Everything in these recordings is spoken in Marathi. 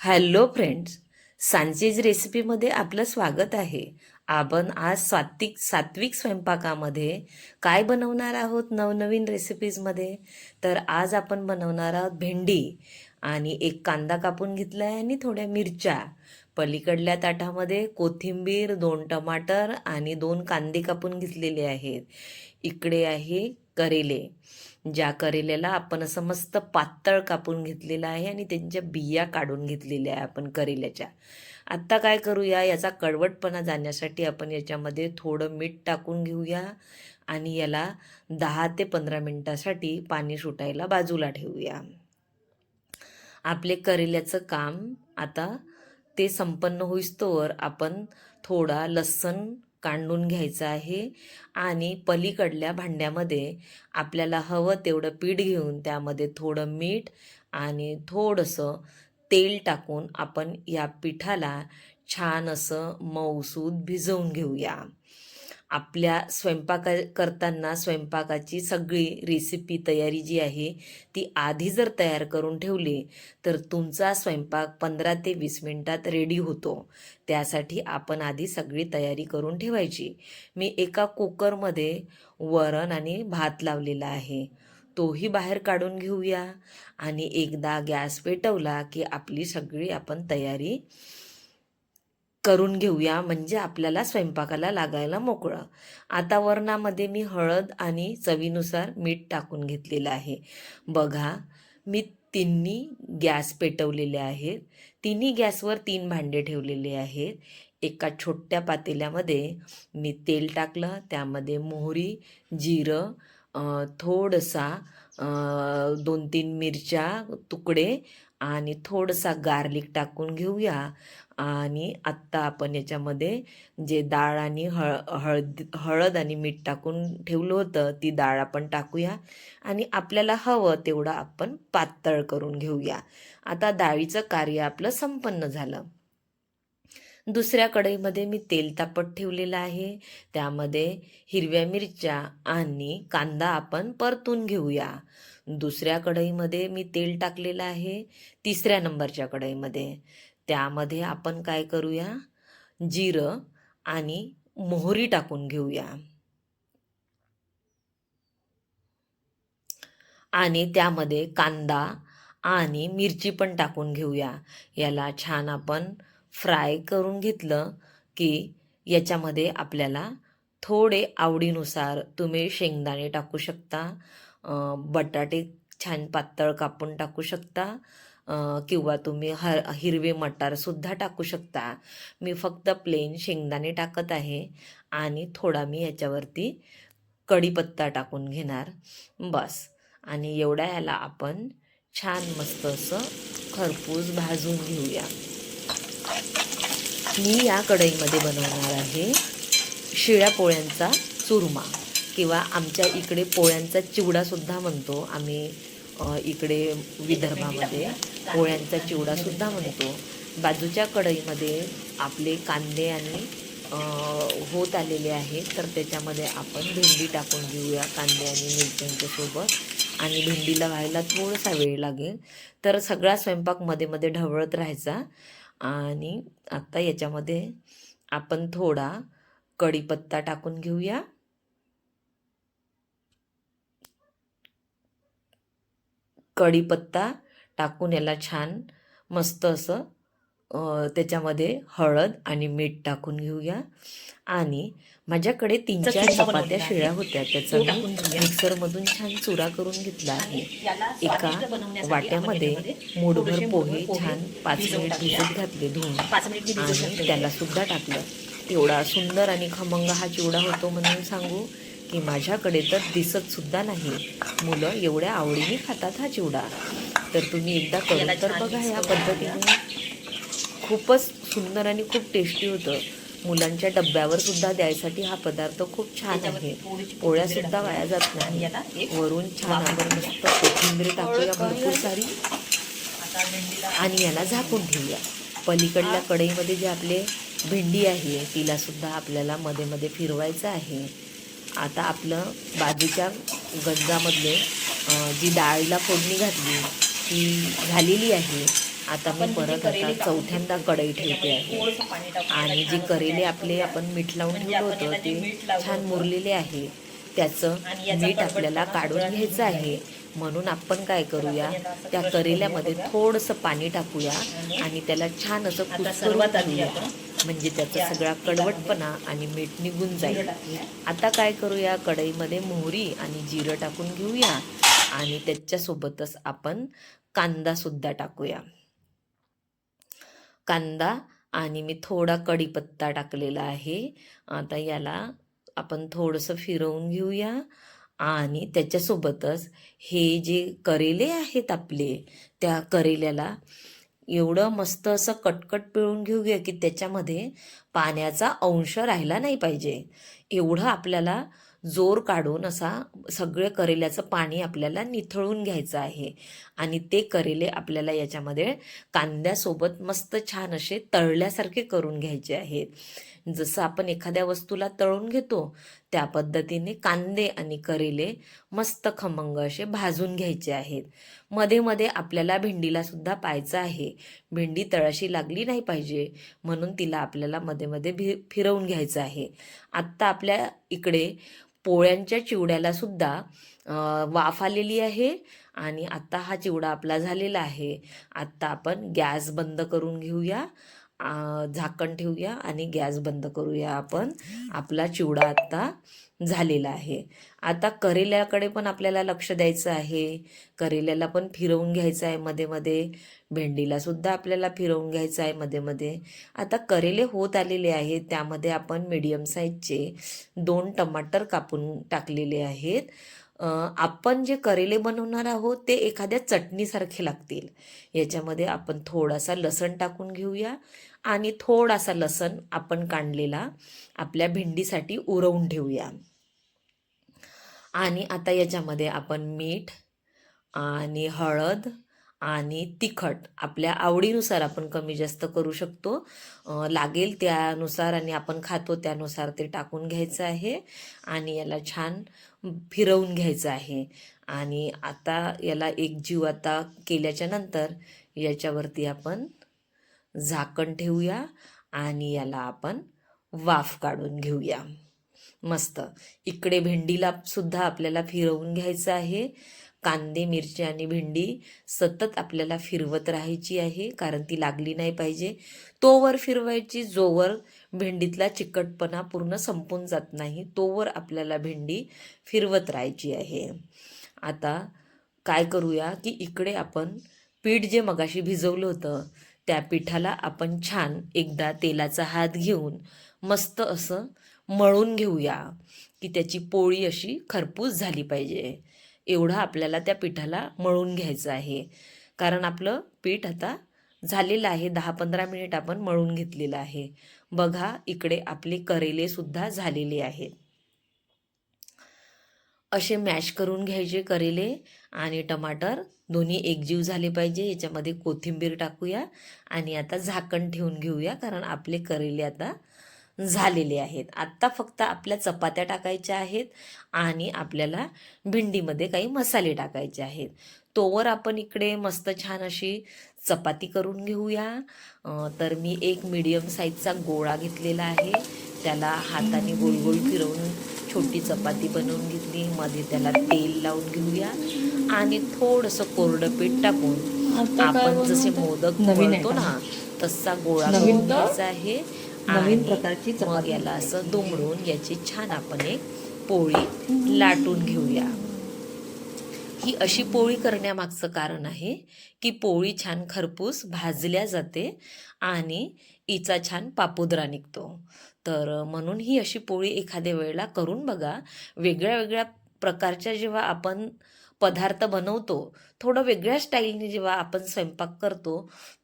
हॅलो फ्रेंड्स सांचेज रेसिपीमध्ये आपलं स्वागत आहे. आपण आज सात्विक सात्विक स्वयंपाकामध्ये काय बनवणार आहोत नवनवीन रेसिपीजमध्ये? तर आज आपण बनवणार आहोत भेंडी आणि एक कांदा कापून घेतला आहे आणि थोड्या मिरच्या. पलीकडल्या ताटामध्ये कोथिंबीर दोन टमाटर आणि दोन कांदे कापून घेतलेले आहेत. इकडे आहे करेले ज्या करेल्याला आपण असं मस्त पातळ कापून घेतलेलं आहे आणि त्यांच्या बिया काढून घेतलेल्या आहे आपण करेल्याच्या. आत्ता काय करूया याचा कडवटपणा जाण्यासाठी आपण याच्यामध्ये थोडं मीठ टाकून घेऊया आणि याला दहा ते पंधरा मिनटासाठी पाणी सुटायला बाजूला ठेवूया. आपले करेल्याचं काम आता ते संपन्न होईस्तोवर आपण थोडा लसण कांडून घ्यायचं आहे आणि पलीकडल्या भांड्यामध्ये आपल्याला हवं तेवढं पीठ घेऊन त्यामध्ये थोडं मीठ आणि थोडंसं तेल टाकून आपण या पिठाला छान असं मऊसूद भिजवून घेऊया. आपल्या स्वयंपाका करताना स्वयंपाकाची सगळी रेसिपी तयारी जी आहे ती आधी जर तयार करून ठेवली तर तुमचा स्वयंपाक पंधरा ते वीस मिनटात रेडी होतो. त्यासाठी आपण आधी सगळी तयारी करून ठेवायची. मी एका कुकरमध्ये वरण आणि भात लावलेला आहे. तोही बाहेर काढून घेऊया. आणि एकदा गॅस पेटवला की आपली सगळी आपण तयारी करून घेऊया म्हणजे आपल्याला स्वयंपाकाला लागायला मोकळं. आता वरणामध्ये मी हळद आणि चवीनुसार मीठ टाकून घेतलेलं आहे. बघा मी तिन्ही गॅस पेटवलेले आहेत. तिन्ही गॅसवर तीन भांडे ठेवलेले आहेत. एका छोट्या पातेल्यामध्ये मी तेल टाकलं त्यामध्ये मोहरी जिरं थोडसा दोन तीन मिरच्या तुकडे आणि थोडसा गार्लिक टाकून घेऊया. आणि आत्ता आपण याच्यामध्ये जे डाळ आणि हळ हळद हळद आणि मीठ टाकून ठेवलं होतं ती डाळ आपण टाकूया आणि आपल्याला हवं तेवढं आपण पातळ करून घेऊया. आता डाळीचं कार्य आपलं संपन्न झालं. दुसऱ्या कढईमध्ये मी तेल तापत ठेवलेलं आहे. त्यामध्ये हिरव्या मिरच्या आणि कांदा आपण परतून घेऊया. दुसऱ्या कढईमध्ये मी तेल टाकलेलं आहे. तिसऱ्या नंबरच्या कढईमध्ये. त्यामध्ये आपण काय करूया? जिरं आणि मोहरी टाकून घेऊया. आणि त्यामध्ये कांदा आणि मिरची पण टाकून घेऊया. याला छान आपण फ्राय करून घेतलं की याच्यामध्ये आपल्याला थोडे आवडीनुसार तुम्ही शेंगदाणे टाकू शकता बटाटे छान पातळ कापून टाकू शकता किंवा तुम्ही हर हिरवे मटारसुद्धा टाकू शकता. मी फक्त प्लेन शेंगदाणे टाकत आहे आणि थोडा मी याच्यावरती कढीपत्ता टाकून घेणार. बस. आणि एवढ्या याला आपण छान मस्त असं खरपूस भाजून घेऊया. मी या कढईमध्ये बनवणार आहे शिळ्या पोळ्यांचा चुरमा किंवा आमच्या इकडे पोळ्यांचा चिवडासुद्धा म्हणतो आम्ही इकडे विदर्भामध्ये. पोळ्यांचा चिवडासुद्धा म्हणतो. बाजूच्या कढईमध्ये आपले कांदे आणि होत आलेले आहेत. तर त्याच्यामध्ये आपण भेंडी टाकून घेऊया कांदे आणि मिरच्यांच्या सोबत. आणि भेंडीला व्हायला थोडासा वेळ लागेल. तर सगळा स्वयंपाकमध्ये मध्ये ढवळत राहायचा. आणि आत्ता याच्यामध्ये आपण थोडा कढीपत्ता टाकून घेऊया. कढीपत्ता टाकून याला छान मस्त असं त्याच्यामध्ये हळद आणि मीठ टाकून घेऊया आणि माझ्याकडे तीन चार चपात्या. शिळ्या होत्या त्याचा मी. मिक्सरमधून छान चुरा करून घेतला आहे एका वाट्यामध्ये थोडेसे पोहे छान पाच मिनिट. भिजत घातले धुवून आणि. त्याला सुद्धा टाकलं एवढा सुंदर आणि खमंग हा चिवडा होतो म्हणून सांगू की माझ्याकडे तर दिसत सुद्धा नाही मुलं एवढ्या आवडीने खातात हा चिवडा तर तुम्ही एकदा करून तर बघा mix या करून पद्धतीने. खूपच सुंदर आणि खूप टेस्टी होतं. मुलांच्या डब्यावर सुद्धा द्यायसाठी हा पदार्थ खूप छान आहे. पोळ्या सुद्धा वाया जात नाही. वरून छान आपण. मस्त कोथिंबीर टाकूया भरपूर सारी. आणि याला झाकून ठेवूया. पलीकडल्या कढईमध्ये जे आपले भेंडी आहे तिला सुद्धा आपल्याला मध्ये मध्ये फिरवायचं आहे. आता आपलं बाजूच्या गंजामधले जी डाळीला फोडणी घातली झालेली आहे आता मी परत आता चौथ्यांदा. कढई ठेवते आहे आणि जे करेले आपले आपण मीठ लावून ठेवलं होतं ते छान. मुरलेले आहे त्याचं मीठ आपल्याला काढून घ्यायचं आहे म्हणून आपण काय करूया त्या करेल्यामध्ये. थोडंसं पाणी टाकूया आणि त्याला छान असं आता कुस्करून सर्वात आधी घेऊया आपण म्हणजे त्याचा सगळा कडवटपणा आणि मीठ निघून जाईल. आता काय करूया कढईमध्ये मोहरी आणि जिरं टाकून घेऊया आणि त्याच्यासोबतच आपण कांदा सुद्धा टाकूया. कांदा आणि मी थोडा कढीपत्ता टाकलेला आहे. आता याला आपण थोडंसं फिरवून घेऊया. आणि त्याच्यासोबतच हे जे करेले आहेत आपले त्या करेल्याला एवढं मस्त असं कटकट पिळून घेऊया की त्याच्यामध्ये पाण्याचा अंश राहिला नाही पाहिजे. एवढं आपल्याला जोर काढून असा सगळं करेल्याचं पाणी आपल्याला निथळून घ्यायचं आहे. आणि ते करेले आपल्याला याच्यामध्ये कांद्यासोबत मस्त छान असे तळल्यासारखे करून घ्यायचे आहेत. जसं आपण एखाद्या वस्तूला तळून घेतो त्या पद्धतीने कांदे आणि करेले मस्त खमंग असे भाजून घ्यायचे आहेत. मध्ये मध्ये आपल्याला भेंडीला सुद्धा पाहायचं आहे. भेंडी तळाशी लागली नाही पाहिजे म्हणून तिला आपल्याला मध्ये मध्ये भि फिरवून घ्यायचं आहे. आत्ता आपल्या इकडे पोळ्यांच्या चिवड्याला सुद्धा वाफ आलेली आहे आणि आत्ता हा चिवडा आपला झालेला आहे. आत्ता आपण गॅस बंद करून घेऊया. झाकण ठेवूया आणि गॅस बंद करूया आपण. आपला चिवडा आत्ता झालेला आहे. आता करेल्याकडे पण आपल्याला लक्ष द्यायचं आहे. करेल्याला पण फिरवून घ्यायचं आहे मध्ये मध्ये. भेंडीला सुद्धा आपल्याला फिरवून घ्यायचं आहे मध्ये मध्ये. आता करेले होत आलेले आहेत. त्यामध्ये आपण मीडियम साईजचे दोन टमाटर कापून टाकलेले आहेत. आपण जे करेले बनवणार आहोत ते एखाद्या चटणीसारखे लागतील. याच्यामध्ये आपण थोडासा लसण टाकून घेऊया आणि थोडासा लसण आपण काढलेला आपल्या भेंडीसाठी उरवून ठेवूया. आणि आता याच्यामध्ये आपण मीठ आणि हळद आणि तिखट आपल्या आवडीनुसार आपण कमी जास्त करू शकतो. लागेल त्यानुसार आणि आपण खातो त्यानुसार ते टाकून घ्यायचं आहे. आणि याला छान फिरवून घ्यायचं आहे. आणि आता याला एक जीव आता केल्याच्यानंतर याच्यावरती आपण झाकण ठेवूया आणि याला आपण वाफ काढून घेऊया. मस्त. इकडे भेंडीला सुद्धा आपल्याला फिरवून घ्यायचं आहे. कांदे मिरची आणि भेंडी सतत आपल्याला फिरवत राहायची आहे कारण ती लागली नाही पाहिजे. तोवर फिरवायची जोवर भेंडीतला चिकटपणा पूर्ण संपून जात नाही तोवर आपल्याला भेंडी फिरवत राहायची आहे. आता काय करूया की इकडे आपण पीठ जे मगाशी भिजवलं होतं त्या पिठाला आपण छान एकदा तेलाचा हात घेऊन मस्त असं मळून घेऊया की त्याची पोळी अशी खरपूस झाली पाहिजे. एवढं आपल्याला त्या पिठाला मळून घ्यायचं आहे. कारण आपलं पीठ आता झालेलं आहे दहा पंधरा मिनिट आपण मळून घेतलेलं आहे. बघा इकडे आपले करेले सुद्धा झालेले आहेत. असे मॅश करून घ्यायचे करेले आणि टमाटर. दोन्ही एकजीव झाले पाहिजे याच्यामध्ये कोथिंबीर टाकूया आणि आता झाकण ठेवून घेऊया कारण आपले करेले आता झालेले आहेत. आत्ता फक्त आपल्या चपात्या टाकायच्या आहेत आणि आपल्याला भिंडीमध्ये काही मसाले टाकायचे आहेत. तोवर आपण इकडे मस्त छान अशी चपाती करून घेऊया. तर मी एक मीडियम साईजचा गोळा घेतलेला आहे. त्याला हाताने गोल गोल फिरवून छोटी चपाती बनवून घेतली. मध्ये त्याला तेल लावून घेऊया. आणि थोडंसं कोरडं पीठ टाकून आपण जसे मोदक item. ना तसा गोळा करून घ्यायचा आहे. नवीन प्रकारची मग याला असं दुमडून याची छान आपण एक पोळी लाटून घेऊया. ही अशी पोळी करण्यामागचं कारण आहे की पोळी छान खरपूस भाजल्या जाते आणि हिचा छान पापुद्रा निघतो. तर म्हणून ही अशी पोळी एखाद्या वेळेला करून बघा. वेगळ्या वेगळ्या प्रकारच्या जेव्हा आपण पदार्थ बनवतो थोडं वेगळ्या स्टाईलने जेव्हा आपण स्वयंपाक करतो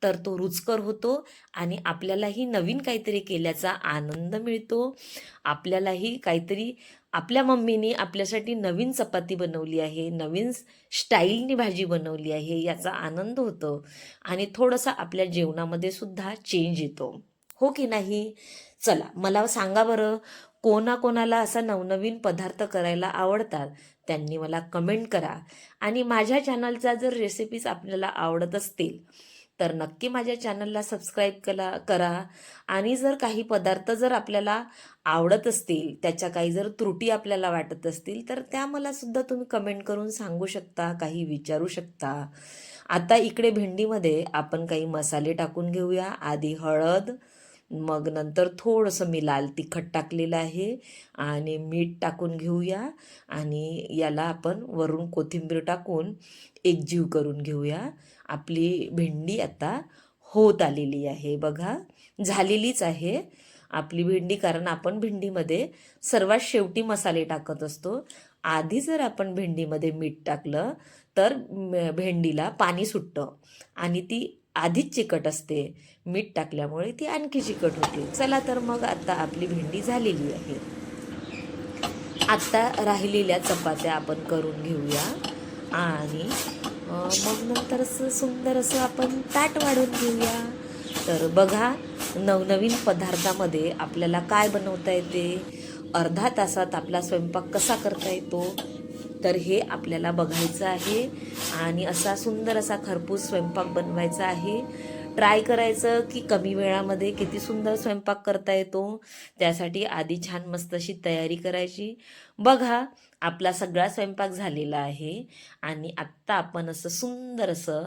तर तो रुचकर होतो आणि आपल्यालाही नवीन काहीतरी केल्याचा आनंद मिळतो. आपल्यालाही काहीतरी आपल्या मम्मीने आपल्यासाठी नवीन चपाती बनवली आहे नवीन स्टाईलनी भाजी बनवली आहे याचा आनंद होतो आणि थोडंसं आपल्या जेवणामध्ये सुद्धा चेंज येतो. हो की नाही? चला मला सांगा बरं कोणाकोणाला असा नवनवीन पदार्थ करायला आवडतात? त्यांनी मला कमेंट करा. आणि माझ्या चॅनलचा जर रेसिपीज आपल्याला आवडत असतील तर नक्की माझ्या चॅनलला सबस्क्राईब करा करा. आणि जर काही पदार्थ जर आपल्याला आवडत असतील त्याच्या काही जर त्रुटी आपल्याला वाटत असतील तर त्या मला सुद्धा तुम्ही कमेंट करून सांगू शकता काही विचारू शकता. आता इकडे भेंडीमध्ये आपण काही मसाले टाकून घेऊया. आधी हळद मग नंतर थोडंसं मी लाल तिखट टाकलेलं आहे आणि मीठ टाकून घेऊया आणि याला आपण वरून कोथिंबीर टाकून एकजीव करून घेऊया. आपली भेंडी आता होत आलेली आहे. बघा झालेलीच आहे आपली भेंडी कारण आपण भेंडीमध्ये सर्वात शेवटी मसाले टाकत असतो. आधी जर आपण भेंडीमध्ये मीठ टाकलं तर भेंडीला पाणी सुटतं आणि ती आधीच चिकट असते. मीठ टाकल्यामुळे ती आणखी चिकट होते. चला तर मग आता आपली भेंडी झालेली आहे. आत्ता राहिलेल्या चपात्या आपण करून घेऊया. आणि मग नंतर असं सुंदर असं आपण ताट वाढून घेऊया. तर बघा नवनवीन पदार्थामध्ये आपल्याला काय बनवता येते? अर्धा तासात आपला स्वयंपाक कसा करता येतो? तर हे आपल्याला बघायचं आहे. आणि असा सुंदर असा खरपूस स्वयंपाक बनवायचा आहे. ट्राय करायचं की कमी वेळामध्ये किती सुंदर स्वयंपाक करता येतो. त्यासाठी आधी छान मस्त अशी तयारी करायची. बघा आपला सगळा स्वयंपाक झालेला आहे. आणि आत्ता आपण असं सुंदर असं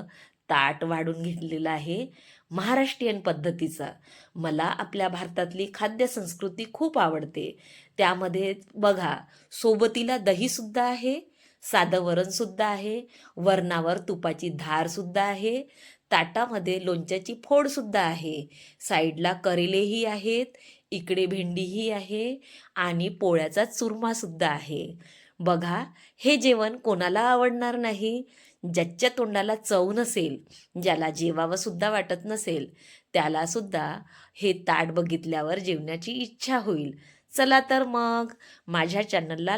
ताट वाढून घेतलेलं आहे. महाराष्ट्रीयन पद्धतीचा. मला आपल्या भारतातली खाद्य संस्कृती खूप आवडते. त्यामध्ये बघा सोबतीला दहीसुद्धा आहे साधं वरणसुद्धा आहे वरणावर तुपाची धारसुद्धा आहे ताटामध्ये लोणच्याची फोडसुद्धा आहे. साईडला करेलेही आहेत इकडे भेंडीही आहे आणि पोळ्याचा चुरमासुद्धा आहे. बघा हे जेवण कोणाला आवडणार नाही? ज्याच्या तोंडाला चव नसेल ज्याला जेवावं सुद्धा वाटत नसेल त्याला सुद्धा हे ताट बघितल्यावर जेवण्याची इच्छा होईल. चला तर मग माझ्या चॅनलला